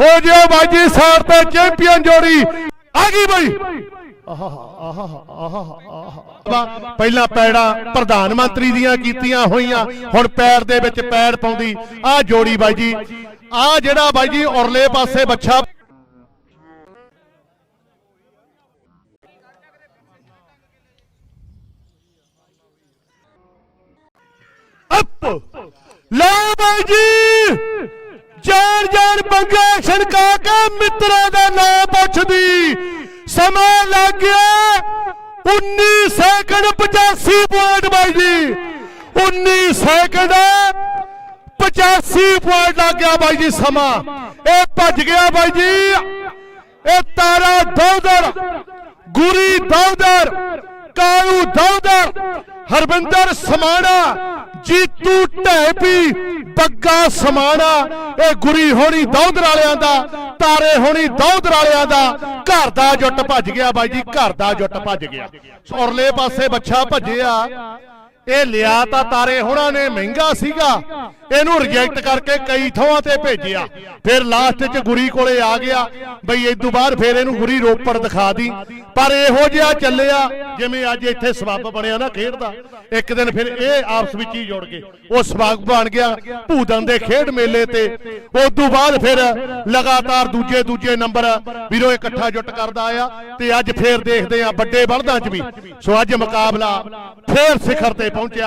ਹੋ ਜਿਓ ਬਾਜੀ ਸਾਰ ਤੇ ਚੈਂਪੀਅਨ ਜੋੜੀ। ਆ ਗਈ ਬਈ। ਪਹਿਲਾਂ ਪੈੜਾ ਪ੍ਰਧਾਨ ਮੰਤਰੀ ਦੀਆਂ ਕੀਤੀਆਂ ਹੋਈਆਂ, ਹੁਣ ਪੈਰ ਦੇ ਵਿੱਚ ਪੈੜ ਪਾਉਂਦੀ। ਆ ਜੋੜੀ ਬਾਈ ਜੀ ਆ ਜਿਹੜਾ ਬਾਈ ਜੀ ਔਰਲੇ ਪਾਸੇ ਬੱਚਾ ਅਪ। ਲੈ ਬਾਈ ਜੀ ਜਾਨ ਜਾਨ ਬੰਗਾ ਛਣਕਾ ਕੇ ਮਿੱਤਰਾਂ ਦਾ ਨਾਮ ਪੁੱਛਦੀ। ਸਮਾਂ ਲੱਗ ਗਿਆ। 19 ਸੈਕਿੰਡ 85 ਪੁਆਇੰਟ ਬਾਈ ਜੀ 19 ਸੈਕਿੰਡ 85 ਪੁਆਇੰਟ ਲੱਗ ਗਿਆ ਬਾਈ ਜੀ ਸਮਾਂ। ਇਹ ਭੱਜ ਗਿਆ ਬਾਈ ਜੀ। ਇਹ ਤਾਰਾ ਦੌਦਰ ਗੁਰੀ ਦੌਦਰ ਕਾਲੂ ਦੌਦਰ ਹਰਵਿੰਦਰ ਸਮਾਣਾ ਜੀਤੂ ਢੈਪੀ ਬੱਗਾ ਸਮਾਣਾ, ਇਹ ਗੁਰੀ ਹੋਣੀ ਦੌਦਰ ਵਾਲਿਆਂ ਦਾ, ਤਾਰੇ ਹੋਣੀ ਦੌਦਰ ਵਾਲਿਆਂ ਦਾ, ਘਰ ਦਾ ਜੁੱਟ ਭੱਜ ਗਿਆ ਬਾਈ ਜੀ, ਘਰ ਦਾ ਜੁੱਟ ਭੱਜ ਗਿਆ। ਔਰਲੇ ਪਾਸੇ ਬੱਚਾ ਭੱਜਿਆ, ਇਹ ਲਿਆ ਤਾਂ ਤਾਰੇ ਹੋਣਾ ਨੇ, ਮਹਿੰਗਾ ਸੀਗਾ, ਇਹਨੂੰ ਰਿਜੈਕਟ ਕਰਕੇ ਕਈ ਥਾਵਾਂ ਤੇ ਭੇਜਿਆ। ਫਿਰ ਲਾਸਟ 'ਚ ਗੁਰੀ ਕੋਲੇ ਆ ਗਿਆ, ਬਈ ਇਸ ਤੋਂ ਬਾਅਦ ਫਿਰ ਇਹਨੂੰ ਗੁਰੀ ਰੋਪੜ ਦਿਖਾ ਦੀ। ਪਰ ਇਹੋ ਜਿਹਾ ਚੱਲਿਆ ਜਿਵੇਂ ਅੱਜ ਇੱਥੇ ਸਬੱਬ ਬਣਿਆ ਨਾ ਖੇਡ ਦਾ ਇੱਕ ਦਿਨ ਫਿਰ ਇਹ ਆਪਸ ਵਿੱਚ ਹੀ ਜੁੜ ਗਏ। ਉਹ ਸਬੱਬ ਬਣ ਗਿਆ ਭੂਦਨ ਦੇ ਖੇਡ ਮੇਲੇ ਤੇ। ਉਸ ਤੋਂ ਬਾਅਦ ਫਿਰ ਲਗਾਤਾਰ ਦੂਜੇ ਦੂਜੇ ਨੰਬਰ ਵੀਰੋ ਇਕੱਠਾ ਜੁੱਟ ਕਰਦਾ ਆ ਤੇ ਅੱਜ ਫੇਰ ਦੇਖਦੇ ਆ ਵੱਡੇ ਬਲਦਾਂ 'ਚ ਵੀ। ਸੋ ਅੱਜ ਮੁਕਾਬਲਾ ਫੇਰ ਸਿਖਰ ਤੇ ਪਹੁੰਚਿਆ।